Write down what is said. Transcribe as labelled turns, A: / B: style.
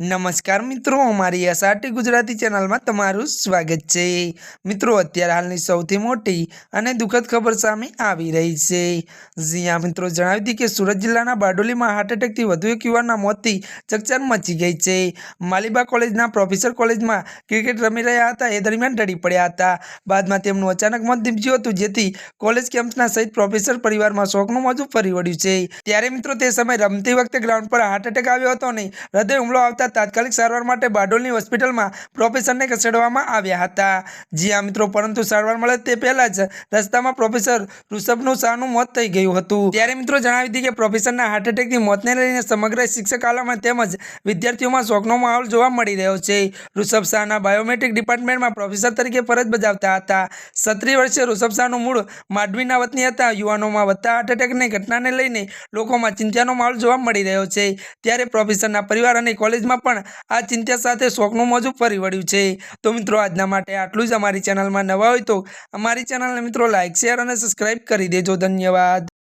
A: નમસ્કાર મિત્રો, અમારી એસઆરટી ગુજરાતી ચેનલમાં તમારું સ્વાગત છે. મિત્રો, અત્યારે હાલની સૌથી મોટી અને દુઃખદ ખબર સામે આવી રહી છે. જ્યાં મિત્રો, જણાવી હતી કે સુરત જિલ્લાના બારડોલીમાં હાર્ટ એટેકથી વધુ એક યુવાનના મોતથી ચકચાર મચી ગઈ છે. માલિબા કોલેજના પ્રોફેસર કોલેજમાં ક્રિકેટ રમી રહ્યા હતા. એ દરમિયાન ઢળી પડ્યા હતા. બાદમાં તેમનું અચાનક મોત નીપજ્યું હતું, જેથી કોલેજ કેમ્પના સહિત પ્રોફેસર પરિવારમાં શોકનું મોજું ફરી વળ્યું છે. ત્યારે મિત્રો, તે સમયે રમતી વખતે ગ્રાઉન્ડ પર હાર્ટ એટેક આવ્યો હતો અને હૃદય હુમલો આવતા તાત્કાલિક સારવાર માટે બારડોલની હોસ્પિટલમાં પ્રોફેસરને ખસેડવામાં આવ્યા હતા. જી મિત્રો, પરંતુ સારવાર મળે તે પહેલાં જ રસ્તામાં પ્રોફેસર ઋષભનું શાહનું મોત થઈ ગયું હતું. ત્યારે મિત્રો જણાવી હતી કે પ્રોફેસરના હાર્ટ એટેકની મોતને લઈને સમગ્ર શિક્ષક તેમજ વિદ્યાર્થીઓમાં શોકનો માહોલ જોવા મળી રહ્યો છે. ઋષભ શાહના બાયોમેટ્રિક ડિપાર્ટમેન્ટમાં પ્રોફેસર તરીકે ફરજ બજાવતા હતા. સત્રી વર્ષે ઋષભ શાહનું મૂળ માંડવીના વતની હતા. યુવાનોમાં વધતા હાર્ટ એટેકની ઘટનાને લઈને લોકોમાં ચિંતાનો માહોલ જોવા મળી રહ્યો છે. ત્યારે પ્રોફેસરના પરિવાર અને કોલેજમાં પણ આ ચિંતા સાથે શોખનું મોજું ફરી વળ્યું છે. તો મિત્રો, આજના માટે આટલું જ અમારી ચેનલમાં નવા હોય તો અમારી ચેનલને મિત્રો લાઇક શેર અને સબસ્ક્રાઈબ કરી દેજો. ધન્યવાદ.